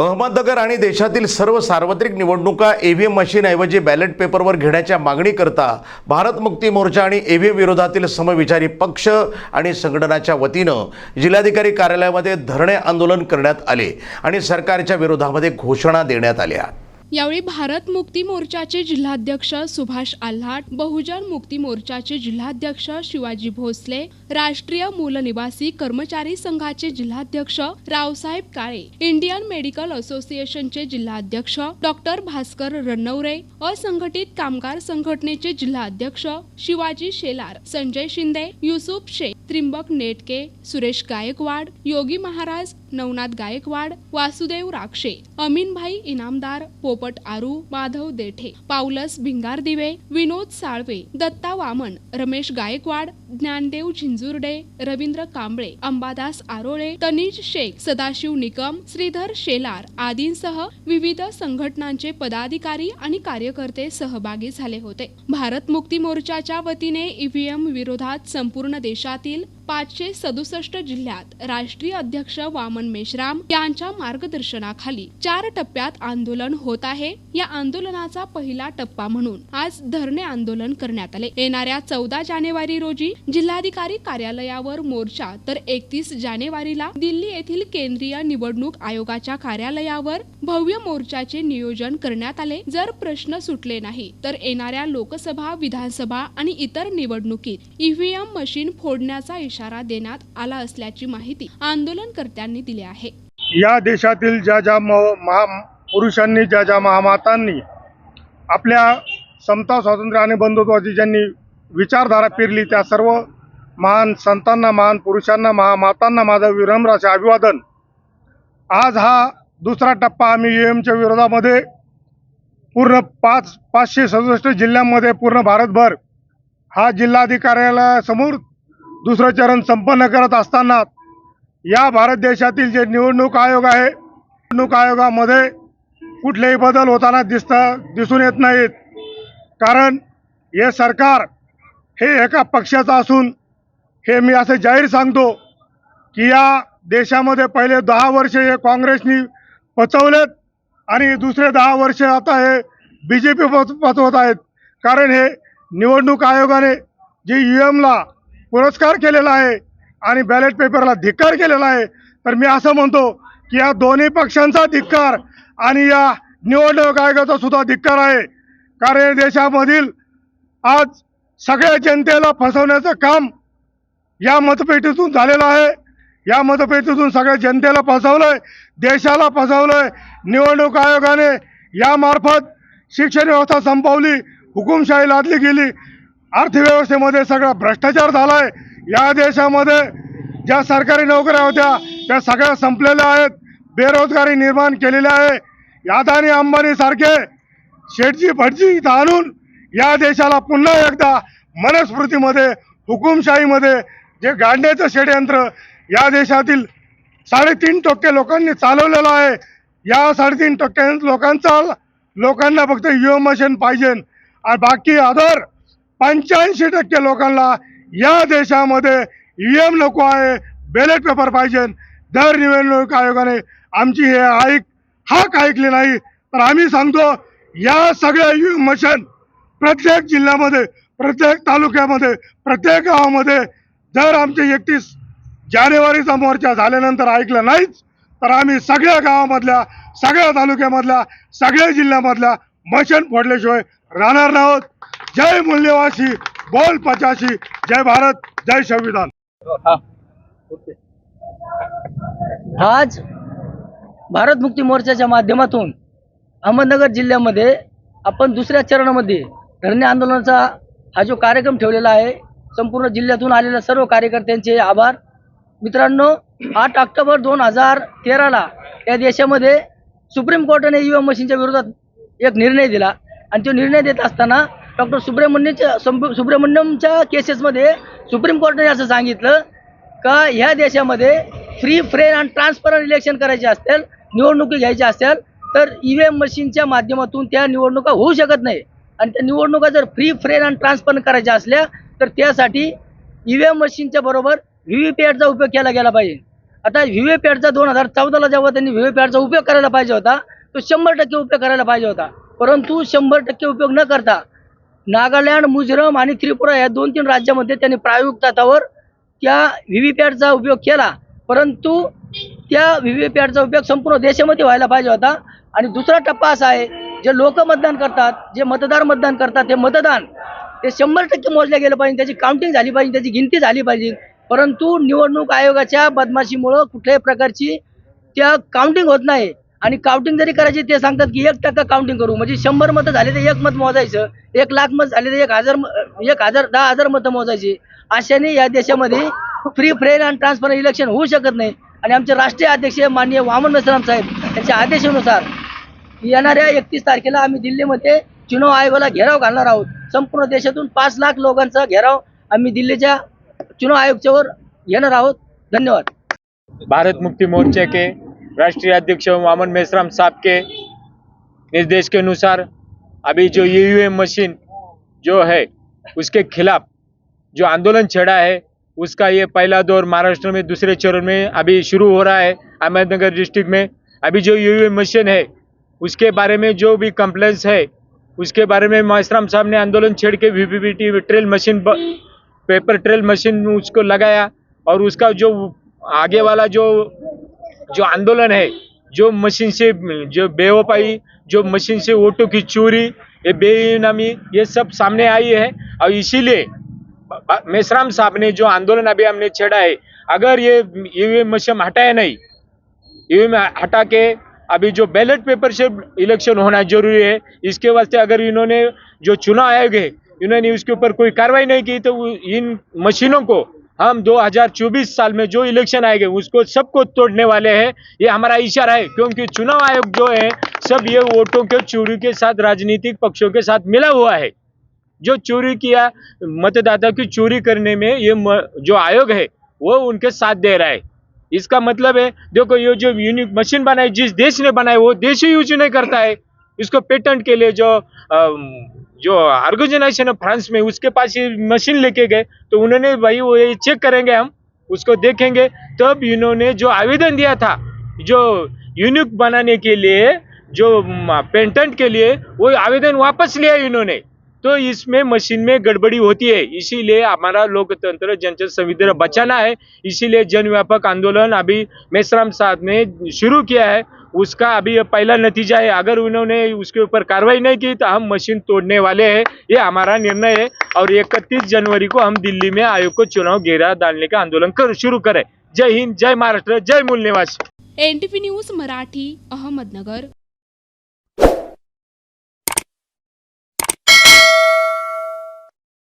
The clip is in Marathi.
अहमदनगर आणि देशातील सर्व सार्वत्रिक निवडणुका ईव्हीएम मशीनऐवजी बॅलेट पेपरवर घेण्याच्या मागणीकरता भारत मुक्ती मोर्चा आणि ईव्हीएम विरोधातील समविचारी पक्ष आणि संघटनाच्या वतीनं जिल्हाधिकारी कार्यालयामध्ये धरणे आंदोलन करण्यात आले आणि सरकारच्या विरोधामध्ये घोषणा देण्यात आल्या. यावेळी भारत मुक्ती मोर्चाचे जिल्हाध्यक्ष सुभाष आल्हाट बहुजन मुक्ती मोर्चाचे जिल्हाध्यक्ष शिवाजी भोसले राष्ट्रीय मूल निवासी कर्मचारी संघाचे जिल्हाध्यक्ष रावसाहेब काळे इंडियन मेडिकल असोसिएशनचे जिल्हाध्यक्ष डॉक्टर भास्कर रन्नवरे असंघटित कामगार संघटनेचे जिल्हाध्यक्ष शिवाजी शेलार संजय शिंदे युसुफ शेख त्रिंबक नेटके सुरेश गायकवाड योगी महाराज नवनाथ गायकवाड वासुदेव राक्षे अमीनभाई इनामदार पोपट आरू माधव देठे पावलस भिंगारदिवे विनोद साळवे दत्ता वामन रमेश गायकवाड ज्ञानदेव झिंजुर्डे रवींद्र कांबळे अंबादास आरोळे तनीज शेख सदाशिव निकम श्रीधर शेलार आदींसह विविध संघटनांचे पदाधिकारी आणि कार्यकर्ते सहभागी झाले होते. भारत मुक्ती मोर्चाच्या वतीने ईव्हीएम विरोधात संपूर्ण देशातील पाचशे सदुसष्ट जिल्ह्यात राष्ट्रीय अध्यक्ष वामन मेश्राम यांच्या मार्गदर्शनाखाली चार टप्प्यात आंदोलन होत आहे. या आंदोलनाचा पहिला टप्पा म्हणून आज धरणे आंदोलन करण्यात आले. येणाऱ्या चौदा जानेवारी रोजी जिल्हाधिकारी कार्यालयावर मोर्चा तर एकतीस जानेवारीला दिल्ली येथील केंद्रीय निवडणूक आयोगाच्या कार्यालयावर भव्य मोर्चाचे नियोजन करण्यात आले. जर प्रश्न सुटले नाही तर येणाऱ्या लोकसभा विधानसभा आणि इतर निवडणुकीत ईव्हीएम मशीन फोडण्याचा इशारा देण्यात आला असल्याची माहिती आंदोलनकर्त्यांनी दिली आहे. या देशातील ज्या ज्या म महा पुरुषांनी ज्या ज्या महामातांनी आपल्या समता स्वातंत्र्य आणि बंधुत्वाची ज्यांनी विचारधारा पेरली त्या सर्व महान संतांना महान पुरुषांना महामातांना माझं विनम्र असे अभिवादन. आज हा दुसरा टप्पा आम्ही यू एमच्या विरोधामध्ये पूर्ण पाच पाचशे सदुसष्ट जिल्ह्यांमध्ये पूर्ण भारतभर हा जिल्हाधिकाऱ्याला समोर दुसरं चरण संपन्न करत असताना या भारत देशातील जे निवडणूक आयोग आहे निवडणूक आयोगामध्ये कुठलेही बदल होताना दिसता दिसून येत नाहीत. कारण हे सरकार हे एका पक्षाचं असून हे मी असं जाहीर सांगतो की या देशामध्ये पहिले दहा वर्ष हे काँग्रेसनी पचवलेत आणि दुसरे दहा वर्ष आता हे बी जे पी पचवत आहेत. कारण हे निवडणूक आयोगाने जे यू एमला पुरस्कार केलेला आहे आणि बॅलेट पेपरला धिक्कार केलेला आहे. तर मी असं म्हणतो की या दोन्ही पक्षांचा धिक्कार आणि या निवडणूक आयोगाचा सुद्धा धिक्कार आहे. कारण या देशामधील आज सगळ्या जनतेला फसवण्याचं काम या मतपेटीतून झालेलं आहे. या मतपेटीतून सगळ्या जनतेला फसवलंय देशाला फसवलंय. निवडणूक आयोगाने यामार्फत शिक्षण व्यवस्था संपवली हुकुमशाही लादली गेली. अर्थव्यवस्थेमध्ये सगळा भ्रष्टाचार झालाय. या देशामध्ये ज्या सरकारी नोकऱ्या होत्या त्या सगळ्या संपलेल्या आहेत. बेरोजगारी निर्माण केलेली आहे. यादानी अंबानी सारखे भटजी इथं आणून या देशाला पुन्हा एकदा मनस्मृतीमध्ये हुकुमशाहीमध्ये जे गाडण्याचं षडयंत्र या देशातील साडेतीन टक्के लोकांनी चालवलेलं आहे. या साडेतीन टक्के लोकांचा लोकांना फक्त युवा मशीन पाहिजे. आणि बाकी अदर पंच्याऐंशी टक्के लोकांना या देशामध्ये ईएम नको आहे बॅलेट पेपर पाहिजे. दर निवडणूक आयोगाने आमची हे ऐक हाक ऐकली नाही. तर आम्ही सांगतो या सगळ्या यू मशीन प्रत्येक जिल्ह्यामध्ये प्रत्येक तालुक्यामध्ये प्रत्येक गावामध्ये जर आमचे एकतीस जानेवारीचा मोर्चा झाल्यानंतर ऐकलं नाहीच तर आम्ही सगळ्या गावामधल्या सगळ्या तालुक्यामधल्या सगळ्या जिल्ह्यामधल्या मशन फोडल्याशिवाय राहणार नाहोत. जय मूल्यवासी बोल पचाशी जय भारत जय संविधान. आज भारत मुक्ती मोर्चाच्या माध्यमातून अहमदनगर जिल्ह्यामध्ये आपण दुसऱ्या चरणामध्ये धरणे आंदोलनाचा हा जो कार्यक्रम ठेवलेला आहे संपूर्ण जिल्ह्यातून आलेल्या सर्व कार्यकर्त्यांचे आभार. मित्रांनो आठ ऑक्टोबर दोन हजार तेराला या देशामध्ये सुप्रीम कोर्टाने ई एम मशीनच्या विरोधात एक निर्णय दिला. आणि तो निर्णय देत असताना डॉक्टर सुब्रमण्यच्या सुब्रमण्यमच्या केसेसमध्ये सुप्रीम कोर्टाने असं सांगितलं का ह्या देशामध्ये फ्री फ्रेन आणि ट्रान्सपरंट इलेक्शन करायचे असतील निवडणुकी घ्यायच्या असतील तर ई व्ही एम मशीनच्या माध्यमातून त्या निवडणुका होऊ शकत नाही. आणि त्या निवडणुका जर फ्री फ्रेन आणि ट्रान्सपरंट करायच्या असल्या तर त्यासाठी ई व्ही एम मशीनच्या बरोबर व्ही व्ही पॅटचा उपयोग केला गेला पाहिजे. आता व्ही व्ही पॅडचा दोन हजार चौदाला जेव्हा त्यांनी व्ही व्ही पॅडचा उपयोग करायला पाहिजे होता तो शंभर टक्के उपयोग करायला पाहिजे होता. परंतु शंभर टक्के उपयोग न करता नागालँड मिझोरम आणि त्रिपुरा या दोन तीन राज्यामध्ये त्यांनी प्रायोगिक तत्वावर त्या व्ही व्ही पॅडचा उपयोग केला. परंतु त्या व्ही व्ही पॅडचा उपयोग संपूर्ण देशामध्ये व्हायला पाहिजे होता. आणि दुसरा टप्पा असा आहे जे लोक मतदान करतात जे मतदार मतदान करतात ते मतदान ते शंभर टक्के मोजले गेलं पाहिजे त्याची काउंटिंग झाली पाहिजे त्याची गिनती झाली पाहिजे. परंतु निवडणूक आयोगाच्या बदमाशीमुळं कुठल्याही प्रकारची त्या काउंटिंग होत नाही. आणि काउंटिंग जरी करायची ते सांगतात की एक टक्का काउंटिंग करू. म्हणजे शंभर मतं झाले तर एक मत मोजायचं. एक लाख मत झाले तर एक हजार एक हजार दहा हजार मतं मोजायची. अशाने या देशामध्ये फ्री फ्रेअर आणि ट्रान्सफर इलेक्शन होऊ शकत नाही. आणि आमचे राष्ट्रीय अध्यक्ष माननीय वामन मेश्राम साहेब यांच्या आदेशानुसार येणाऱ्या एकतीस तारखेला आम्ही दिल्लीमध्ये चुनाव आयोगाला घेराव घालणार आहोत. संपूर्ण देशातून पाच लाख लोकांचा घेराव आम्ही दिल्लीच्या चुनाव आयोगच्या वर घेणार आहोत. धन्यवाद. भारत मुक्ती मोर्चा के राष्ट्रीय अध्यक्ष वामन मेश्राम साहब के निर्देश के अनुसार अभी जो ईवीएम मशीन जो है, उसके खिलाफ जो आंदोलन छेड़ा है, उसका ये पहला दौर महाराष्ट्र में, दूसरे चरण में अभी शुरू हो रहा है, अहमदनगर डिस्ट्रिक्ट में। अभी जो ईवीएम मशीन है, उसके बारे में जो भी कंप्लेंट्स है, उसके बारे में मेश्राम साहब ने आंदोलन छेड़ के VVPT trail machine paper trail machine उसको लगाया और उसका जो आगे वाला जो जो आंदोलन है, जो मशीन से, जो बेवफाई, जो मशीन से वोटों की चोरी, ये बेनामी ये सब सामने आई है। और इसीलिए ब- साहब ने जो आंदोलन अभी हमने छेड़ा है, अगर ये ईवीएम मशीन हटाया नहीं ईवीएम हटा के अभी जो बैलेट पेपर से इलेक्शन होना ज़रूरी है, इसके वास्ते अगर इन्होंने जो चुनाव आयोग है, इन्होंने उसके ऊपर कोई कार्रवाई नहीं की तो इन मशीनों को हम 2024 साल में जो इलेक्शन आएँगे उसको सबको तोड़ने वाले हैं। ये हमारा इशारा है क्योंकि चुनाव आयोग जो है सब ये वोटों के चोरी के साथ राजनीतिक पक्षों के साथ मिला हुआ है। जो चोरी किया मतदाता की चोरी करने में ये म, जो आयोग है वो उनके साथ दे रहा है। इसका मतलब है देखो ये जो यूनिक मशीन बनाई जिस देश ने बनाई वो देश ही यूज़ नहीं करता है। इसको पेटेंट के लिए जो अम, जो ऑर्गेनाइजेशन है फ्रांस में, उसके पास ये मशीन लेके गए तो उन्होंने भाई वो ये चेक करेंगे हम, उसको देखेंगे। तब इन्होंने जो आवेदन दिया था, जो यूनिक बनाने के लिए, जो पेटेंट के लिए, वो आवेदन वापस लिया इन्होंने। तो इसमें मशीन में गड़बड़ी होती है, इसीलिए हमारा लोकतंत्र जनता संविधान बचाना है। इसीलिए जनव्यापक आंदोलन अभी मेसराम साहब ने शुरू किया है। उसका अभी पहला नतीजा है। अगर उन्होंने उसके ऊपर कार्रवाई नहीं की तो हम मशीन तोड़ने वाले हैं। ये हमारा निर्णय है और इकतीस जनवरी को हम दिल्ली में आयोग को चुनाव घेरा डालने का आंदोलन कर, शुरू करें। जय हिंद, जय महाराष्ट्र, जय मूल निवासी। N news Marathi, Ahmednagar.